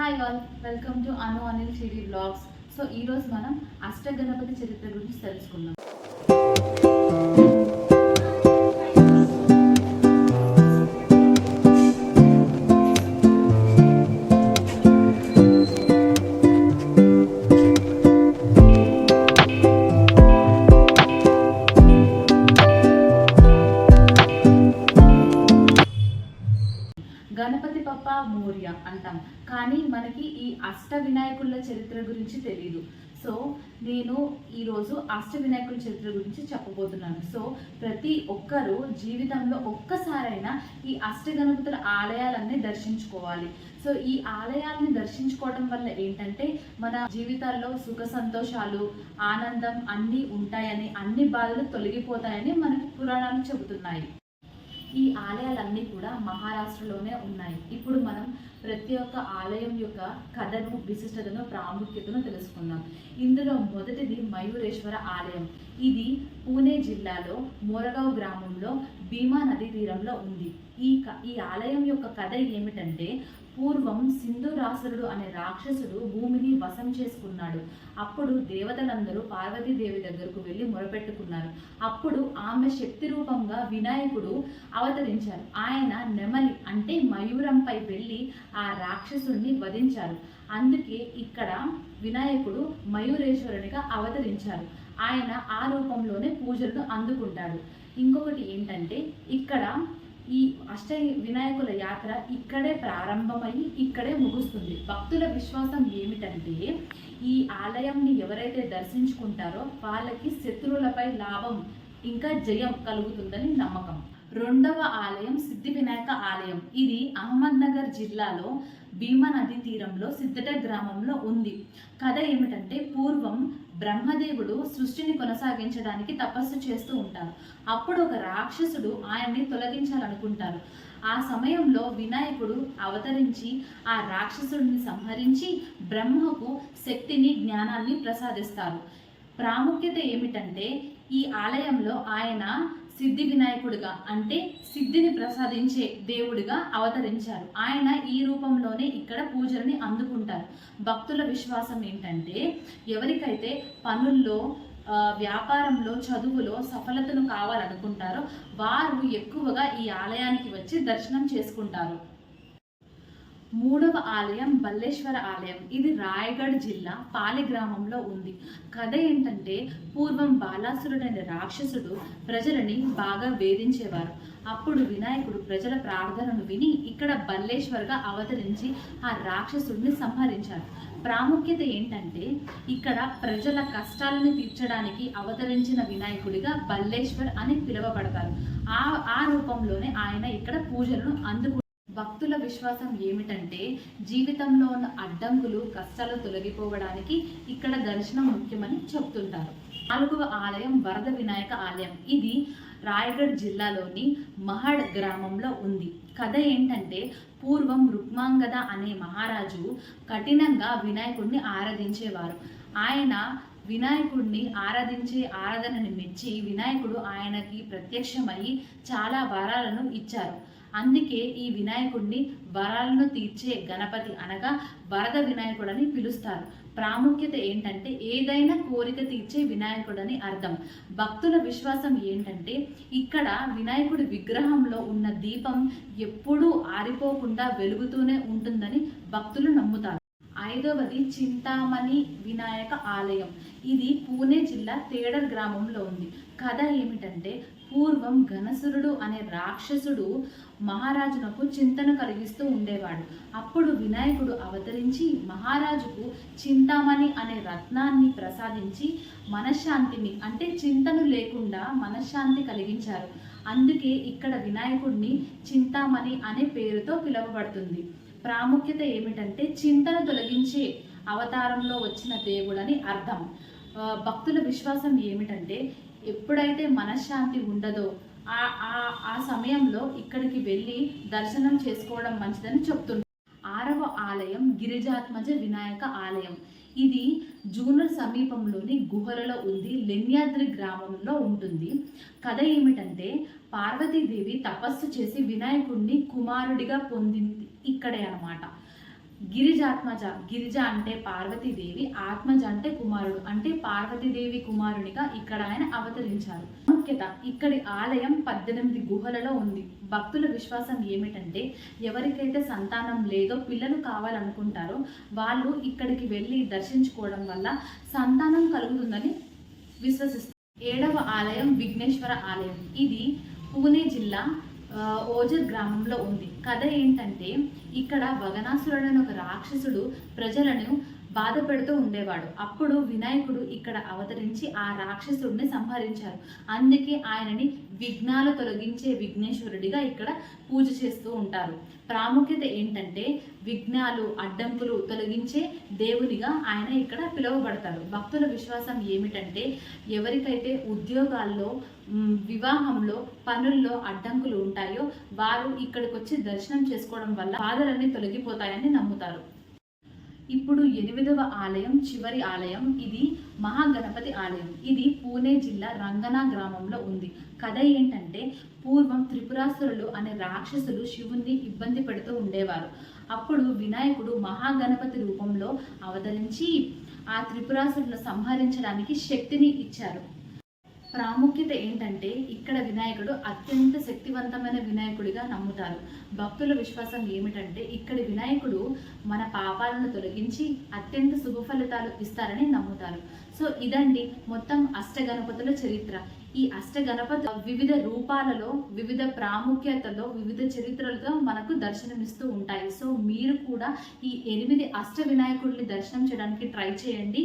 Hi all welcome to Anu Anil Siri blogs so ఈరోజు మనం అష్టగణపతి చరిత్ర గురించి తెలుసుకుందాం. గణపతి పప్ప మౌర్య అంటాం. కానీ మనకి ఈ అష్ట వినాయకుల చరిత్ర గురించి తెలియదు సో నేను ఈరోజు అష్ట వినాయకుల చరిత్ర గురించి చెప్పబోతున్నాను. సో ప్రతి ఒక్కరూ జీవితంలో ఒక్కసారైనా ఈ అష్ట గణపతుల ఆలయాలన్నీ దర్శించుకోవాలి. సో ఈ ఆలయాల్ని దర్శించుకోవడం వల్ల ఏంటంటే మన జీవితాల్లో సుఖ సంతోషాలు ఆనందం అన్నీ ఉంటాయని అన్ని బాధలు తొలగిపోతాయని మనకి పురాణాలు చెబుతున్నాయి. ఈ ఆలయాలన్నీ కూడా మహారాష్ట్రలోనే ఉన్నాయి. ఇప్పుడు మనం ప్రతి ఒక్క ఆలయం యొక్క కథను విశిష్టతను ప్రాముఖ్యతను తెలుసుకుందాం. ఇందులో మొదటిది మయూరేశ్వర ఆలయం. ఇది పూణే జిల్లాలో మోరగావ్ గ్రామంలో భీమా నదీ తీరంలో ఉంది. ఈ క- ఈ ఆలయం యొక్క కథ ఏమిటంటే పూర్వం సింధురాసురుడు అనే రాక్షసుడు భూమిని వశం చేసుకున్నాడు. అప్పుడు దేవతలందరూ పార్వతీదేవి దగ్గరకు వెళ్ళి మొరపెట్టుకున్నారు. అప్పుడు ఆమె శక్తి రూపంగా వినాయకుడు అవతరించారు. ఆయన నెమలి అంటే మయూరంపై వెళ్ళి ఆ రాక్షసుడిని వధించారు. అందుకే ఇక్కడ వినాయకుడు మయూరేశ్వరునిగా అవతరించారు. ఆయన ఆ రూపంలోనే పూజలను అందుకుంటాడు. ఇంకొకటి ఏంటంటే ఇక్కడ ఈ అష్ట వినాయకుల యాత్ర ఇక్కడే ప్రారంభమయ్యి ఇక్కడే ముగుస్తుంది. భక్తుల విశ్వాసం ఏమిటంటే ఈ ఆలయంని ఎవరైతే దర్శించుకుంటారో వాళ్ళకి శత్రువులపై లాభం ఇంకా జయం కలుగుతుందని నమ్మకం. రెండవ ఆలయం సిద్ధి వినాయక ఆలయం. ఇది అహ్మద్నగర్ జిల్లాలో భీమా నది తీరంలో సిద్ధట గ్రామంలో ఉంది. కథ ఏమిటంటే పూర్వం బ్రహ్మదేవుడు సృష్టిని కొనసాగించడానికి తపస్సు చేస్తూ ఉంటారు అప్పుడు ఒక రాక్షసుడు ఆయన్ని తొలగించాలనుకుంటారు ఆ సమయంలో వినాయకుడు అవతరించి ఆ రాక్షసుడిని సంహరించి బ్రహ్మకు శక్తిని జ్ఞానాన్ని ప్రసాదిస్తారు ప్రాముఖ్యత ఏమిటంటే ఈ ఆలయంలో ఆయన సిద్ధి వినాయకుడిగా అంటే సిద్ధిని ప్రసాదించే దేవుడిగా అవతరించారు. ఆయన ఈ రూపంలోనే ఇక్కడ పూజలని అందుకుంటారు. భక్తుల విశ్వాసం ఏంటంటే ఎవరికైతే పనుల్లో వ్యాపారంలో చదువులో సఫలతను కావాలనుకుంటారో వారు ఎక్కువగా ఈ ఆలయానికి వచ్చి దర్శనం చేసుకుంటారు. మూడవ ఆలయం బల్లేశ్వర ఆలయం. ఇది రాయగఢ్ జిల్లా పాలి గ్రామంలో ఉంది. కథ ఏంటంటే పూర్వం బాలాసురుడైన రాక్షసుడు ప్రజలని బాగా వేధించేవారు. అప్పుడు వినాయకుడు ప్రజల ప్రార్థనను విని ఇక్కడ బల్లేశ్వర్గా అవతరించి ఆ రాక్షసుడిని సంహరించారు ప్రాముఖ్యత ఏంటంటే ఇక్కడ ప్రజల కష్టాలను తీర్చడానికి అవతరించిన వినాయకుడిగా బల్లేశ్వర్ అని పిలువబడతారు. ఆ ఆ రూపంలోనే ఆయన ఇక్కడ పూజలను అందుకు భక్తుల విశ్వాసం ఏమిటంటే జీవితంలో ఉన్న అడ్డంకులు కష్టాలు తొలగిపోవడానికి ఇక్కడ దర్శనం ముఖ్యమని చెప్తుంటారు. నాలుగవ ఆలయం వరద వినాయక ఆలయం. ఇది రాయగఢ్ జిల్లాలోని మహడ్ గ్రామంలో ఉంది. కథ ఏంటంటే పూర్వం రుక్మాంగద అనే మహారాజు కఠినంగా వినాయకుడిని ఆరాధించేవారు. ఆయన వినాయకుడిని ఆరాధించే ఆరాధనని మెచ్చి వినాయకుడు ఆయనకి ప్రత్యక్షమై చాలా వరాలను ఇచ్చారు. అందుకే ఈ వినాయకుడిని వరాలను తీర్చే గణపతి అనగా వరద వినాయకుడని పిలుస్తారు. ప్రాముఖ్యత ఏంటంటే ఏదైనా కోరిక తీర్చే వినాయకుడని అర్థం. భక్తుల విశ్వాసం ఏంటంటే ఇక్కడ వినాయకుడి విగ్రహంలో ఉన్న దీపం ఎప్పుడూ ఆరిపోకుండా వెలుగుతూనే ఉంటుందని భక్తులు నమ్ముతారు. ఐదవది చింతామణి వినాయక ఆలయం. ఇది పూణే జిల్లా తేడర్ గ్రామంలో ఉంది. కథ ఏమిటంటే పూర్వం ఘనసురుడు అనే రాక్షసుడు మహారాజునకు చింతన కలిగిస్తూ ఉండేవాడు. అప్పుడు వినాయకుడు అవతరించి మహారాజుకు చింతామణి అనే రత్నాన్ని ప్రసాదించి మనశ్శాంతిని అంటే చింతను లేకుండా మనశ్శాంతి కలిగించారు. అందుకే ఇక్కడ వినాయకుడిని చింతామణి అనే పేరుతో పిలువబడుతుంది. ప్రాముఖ్యత ఏమిటంటే చింతన తొలగించే అవతారంలో వచ్చిన దేవుడని అర్థం. భక్తుల విశ్వాసం ఏమిటంటే ఎప్పుడైతే మనశ్శాంతి ఉండదో ఆ ఆ సమయంలో ఇక్కడికి వెళ్ళి దర్శనం చేసుకోవడం మంచిదని చెప్తున్నారు ఆరవ ఆలయం గిరిజాత్మజ వినాయక ఆలయం. ఇది జూనర్ సమీపంలోని గుహలలో ఉంది లెన్యాద్రి గ్రామంలో ఉంటుంది. కథ ఏమిటంటే పార్వతీదేవి తపస్సు చేసి వినాయకుడిని కుమారుడిగా పొందింది ఇక్కడే అనమాట గిరిజాత్మజ గిరిజ అంటే పార్వతీదేవి ఆత్మజ అంటే కుమారుడు. అంటే పార్వతీదేవి కుమారునిగా ఇక్కడ ఆయన అవతరించారు. ముఖ్యత ఇక్కడి ఆలయం పద్దెనిమిది గుహలలో ఉంది. భక్తుల విశ్వాసం ఏమిటంటే ఎవరికైతే సంతానం లేదో పిల్లలు కావాలనుకుంటారో వాళ్ళు ఇక్కడికి వెళ్ళి దర్శించుకోవడం వల్ల సంతానం కలుగుతుందని విశ్వసిస్తారు. ఏడవ ఆలయం విఘ్నేశ్వర ఆలయం. ఇది పూణే జిల్లా ఓజర్ గ్రామంలో ఉంది. కథ ఏంటంటే ఇక్కడ భగనాసురుడు అని ఒక రాక్షసుడు ప్రజలను బాధ పెడుతూ ఉండేవాడు. అప్పుడు వినాయకుడు ఇక్కడ అవతరించి ఆ రాక్షసుడిని సంహరించారు. అందుకే ఆయనని విఘ్నాలు తొలగించే విఘ్నేశ్వరుడిగా ఇక్కడ పూజ చేస్తూ ఉంటారు. ప్రాముఖ్యత ఏంటంటే విఘ్నాలు అడ్డంకులు తొలగించే దేవునిగా ఆయన ఇక్కడ పిలువబడతారు. భక్తుల విశ్వాసం ఏమిటంటే ఎవరికైతే ఉద్యోగాల్లో వివాహంలో పనుల్లో అడ్డంకులు ఉంటాయో వారు ఇక్కడికి వచ్చి దర్శనం చేసుకోవడం వల్ల బాధలన్నీ తొలగిపోతాయని నమ్ముతారు. ఇప్పుడు ఎనిమిదవ ఆలయం చివరి ఆలయం ఇది మహాగణపతి ఆలయం. ఇది పూణే జిల్లా రంగనా గ్రామంలో ఉంది. కథ ఏంటంటే పూర్వం త్రిపురాసురులు అనే రాక్షసులు శివుణ్ణి ఇబ్బంది పెడుతూ ఉండేవారు. అప్పుడు వినాయకుడు మహాగణపతి రూపంలో అవతరించి ఆ త్రిపురాసురులను సంహరించడానికి శక్తిని ఇచ్చారు. ప్రాముఖ్యత ఏంటంటే ఇక్కడ వినాయకుడు అత్యంత శక్తివంతమైన వినాయకుడిగా నమ్ముతారు. భక్తుల విశ్వాసం ఏమిటంటే ఇక్కడి వినాయకుడు మన పాపాలను తొలగించి అత్యంత శుభ ఫలితాలు ఇస్తారని నమ్ముతారు. సో ఇదండి మొత్తం అష్టగణపతుల చరిత్ర. ఈ అష్టగణపతి వివిధ రూపాలలో వివిధ ప్రాముఖ్యతలో వివిధ చరిత్రలతో మనకు దర్శనమిస్తూ ఉంటాయి. సో మీరు కూడా ఈ ఎనిమిది అష్ట వినాయకుడిని దర్శనం చేయడానికి ట్రై చేయండి.